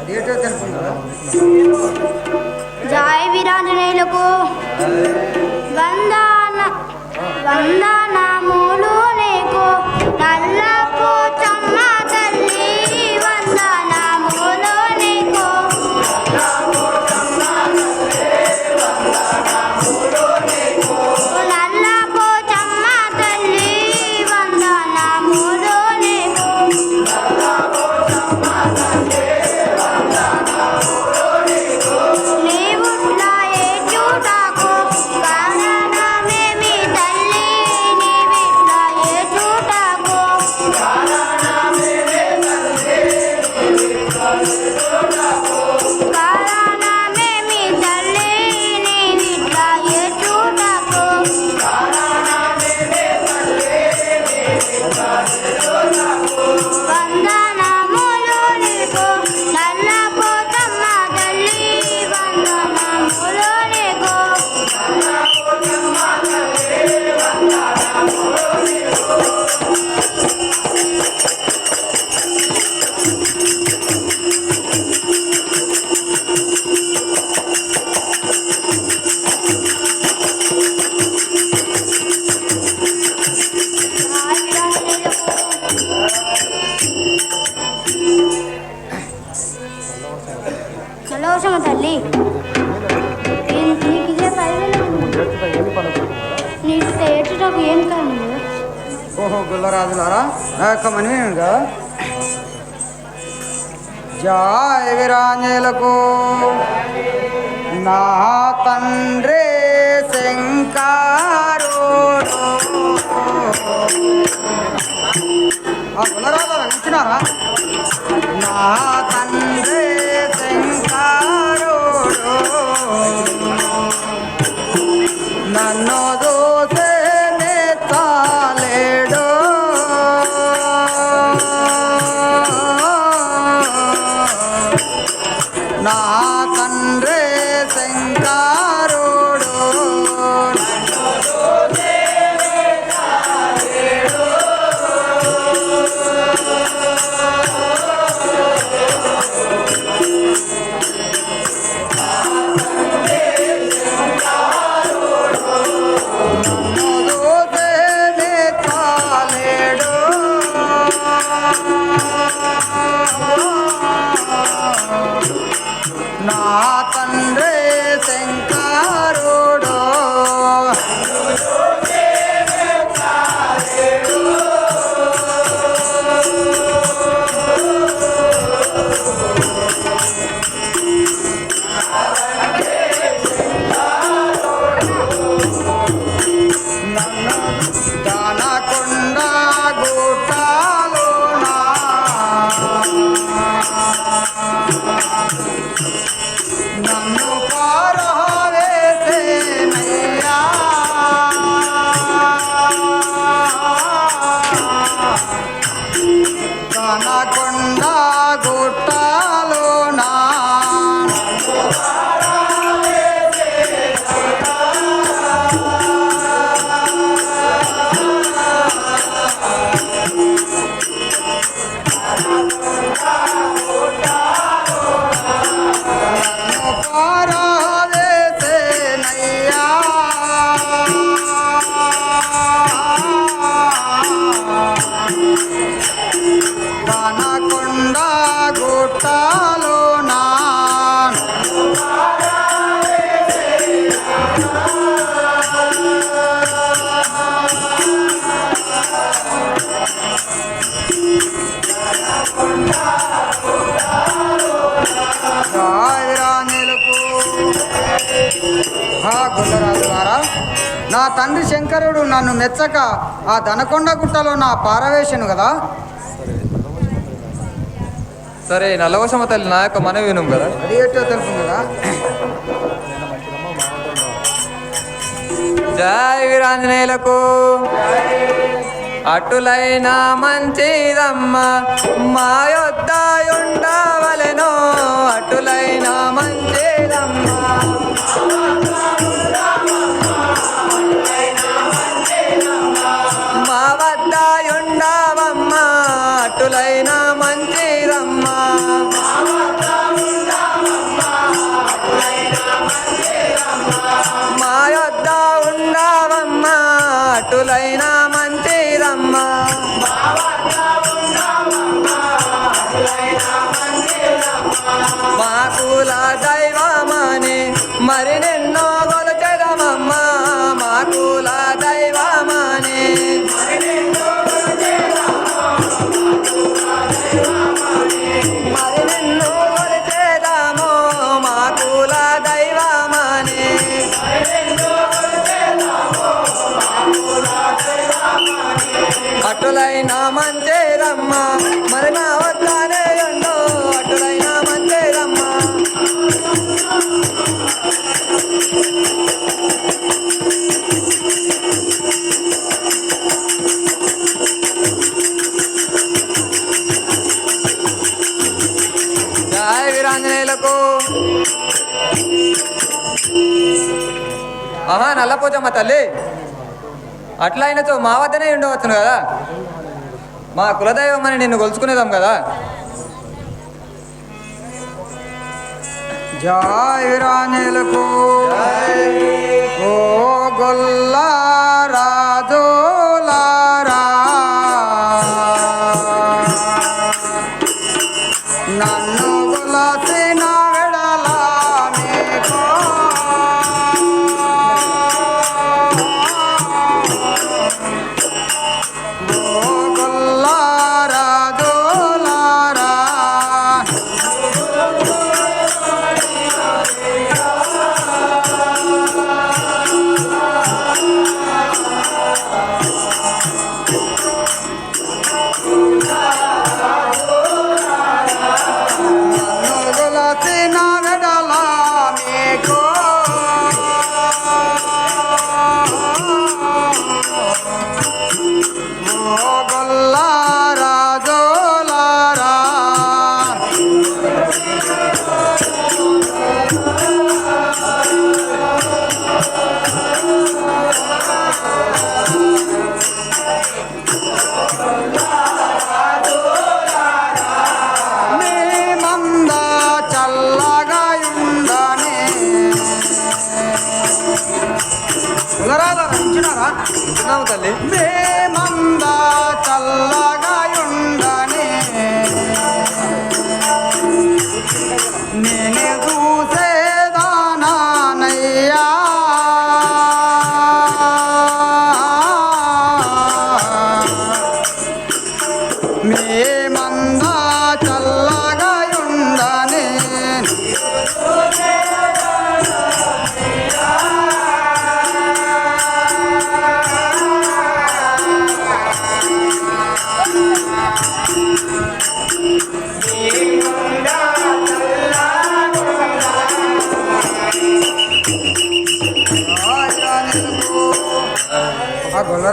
అదేటో వీరాంజనేయులకు వందన వందనములు Oh, oh. నీకు ఏడ్చుటకు ఏం కారణం ఓహో గుల్లరాజులారా నా యొక్క మనమేమిగా జాయ వీరాంజలకు నా తండ్రి శంకారుడు. ఆ ఇచ్చినారా నా తండ్రి శంకారుడు. నన్నోదు నా తండ్రి. కనకొండ గుట్టాలోనా రాజరాజులకు ఆ గుల్లరాజు ద్వారా నా తండ్రి శంకరుడు నన్ను మెచ్చక ఆ దనకొండ గుట్టలో నా పారవేశను కదా? సరే నల్లవశమ తల్లి నా యొక్క మనవి విను కదా? అది ఏంటో తెలుసు కదా? జయ వీరాంజనేయులకు. అటులైన మంచిదమ్మ మా యొద్ద ఉండవలెను అటులైన మంచిదమ్మ. మా వద్ద ఉండ ఉండవమ్మా అటులైన మంచిరమ్మా మా యొద్ద ఉండవమ్మా అటులైన మాకుల దయ అటులైన మంచేరమ్మ మరి నా వద్దనే ఉండో అటులైనా మంచేరమ్మ జయ వీరాంజనేయులకు. ఆహా నల్లపోచమ్మ తల్లి. అట్లా అయినచో మా వద్దనే ఉండవచ్చును కదా? మా కులదైవం అని నిన్ను కొలుచుకునేదాం కదా? జయ వీరాంజలకు Tá, tá, tá.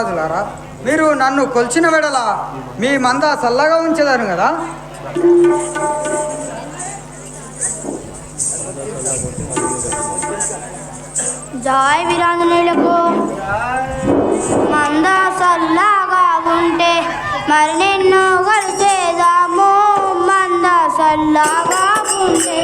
ఆ మీరు నన్ను కొల్చిన వెడల మీ మంద చల్లగా ఉంచేదాను కదా? జాయ్ వీరాంజనేయులకు. మంద చల్లగా ఉంటే మరి నిన్ను కలిసేదాము మంద చల్లగా ఉంటే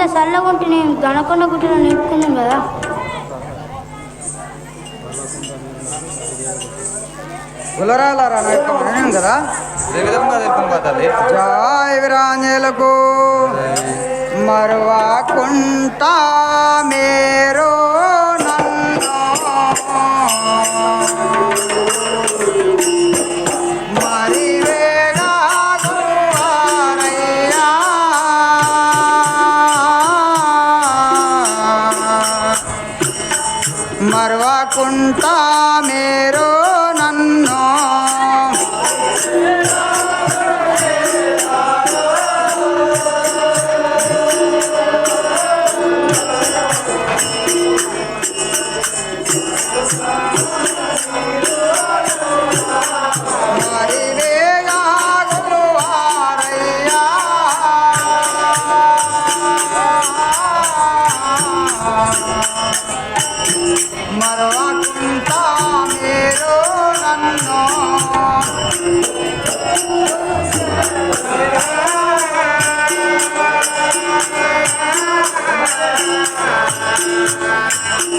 మా మంద చల్లగుంటే నేను దనకొండ గుట్టలో నిలుపుకున్నాం కదా. కదా? జయ విరాంజలకు. మరువకుంటా మేరో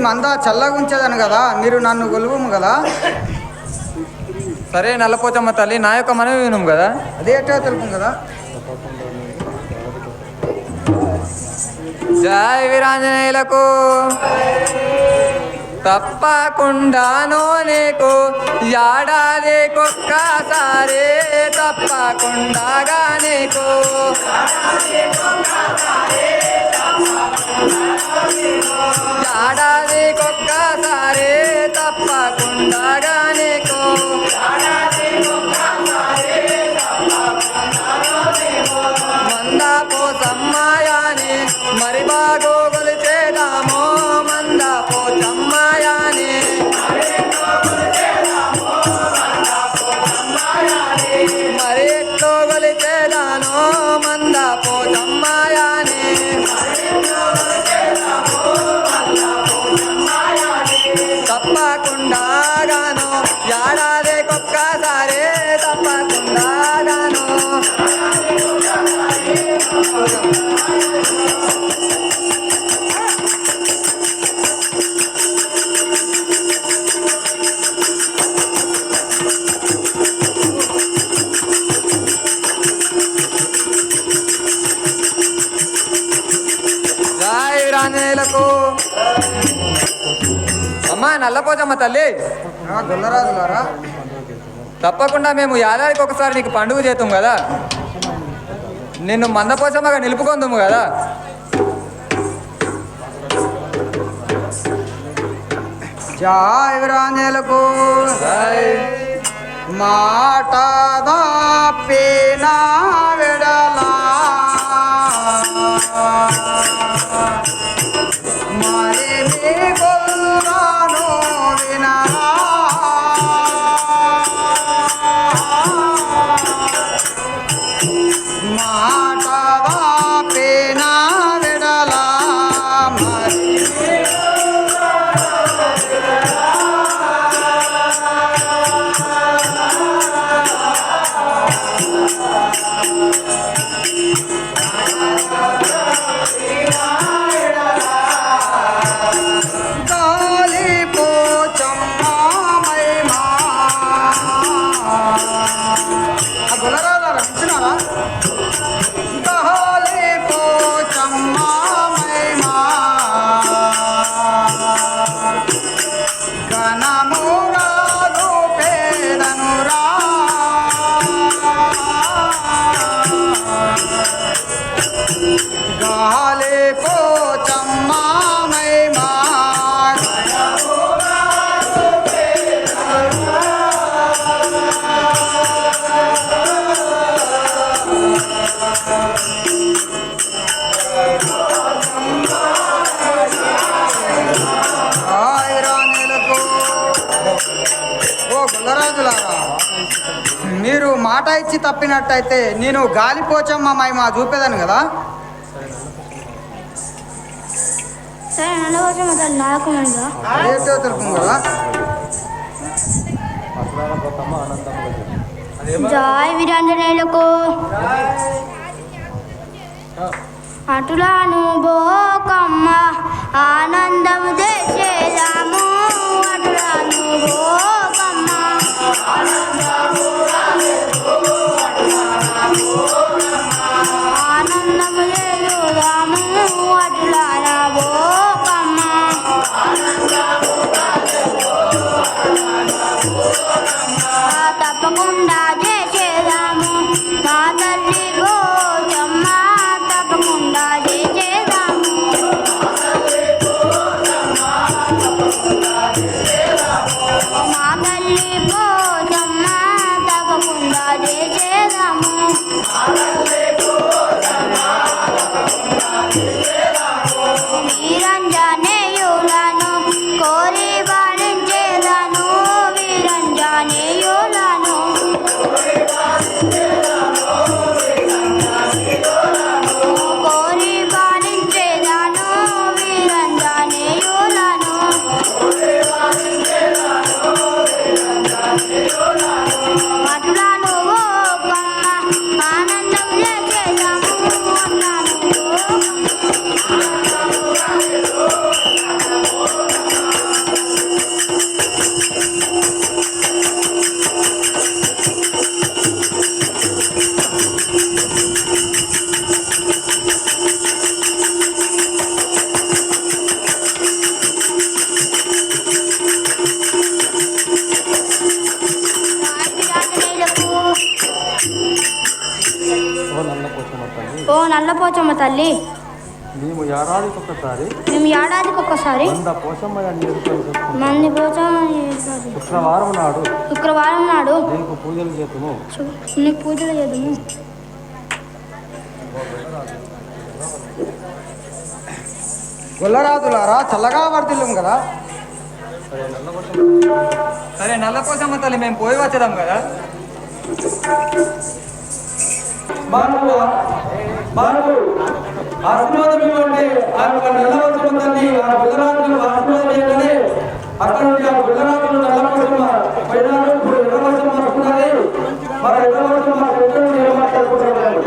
మంద చల్లగుంచదను కదా మీరు నన్ను గొలువము కదా? సరే నల్లపోచమ్మ తల్లి నా యొక్క మనవి వినుము కదా? అదే ఎట్టో తెలుపు కదా? జయ వీరాంజనేయులకు. తప్పకుండాను నీకు ఏడాదికొక్కసారి తప్పకుండాగా నీకు అమ్మా నల్లపోచమ్మ తల్లి గుల్లరాజులారా. తప్పకుండా మేము ఏడాదికి ఒకసారి నీకు పండుగ చేస్తాం కదా. నిన్ను మందపోచమ్మగా నిలుపుకుందాము కదా. జయ విరాంజలకు మాట దాపిన మీరు మాట ఇచ్చి తప్పినట్టయితే నేను గాలిపోచమ్మ మహిమ చూపేదాను కదా? తెలుపు జాయ్ వీరాంజనేయులకు. అటులాను బోకమ్మ ఆనందము చేసేదాము అటులాను బోకమ్మ తప్పకుండా చేసేదాము. మా తల్లి గోచమ్మ తప్పకుండా చేసేదాము. మా తల్లి గోచమ్మ తప్పకుండా చేసేదాము. వీరంజనేయులను తల్లి. మేము ఏడాదికి ఒకసారి మేము ఏడాదికి ఒక్కసారి నేర్చుకొని చేసుకుంటాం. మంది చేస్తారు. శుక్రవారం నాడు శుక్రవారం నాడు నీకు పూజలు శు- నీకు పూజలు చేద్దాము గుల్లరాజులారా చల్లగా వర్దిల్లం కదా? సరే నల్లపోసమ్మ తల్లి. మేము పోయి వచ్చేదాం కదా? మాకు ఆశీర్వాదం ఇవ్వండి ఆ యొక్క నల్లవసంతాన్ని ఆ గుజరాతులు ఆశీర్వాదం చేయగానే అక్కడ నుండి ఆ గుజరాతులు నల్లవసం పోయినారు ఇప్పుడు ఎర్రవసం మార్చుకున్నది మరి ఎర్రవసం మాకు ఎక్కడ నుండి ఏమాట్లాడుకుంటున్నారు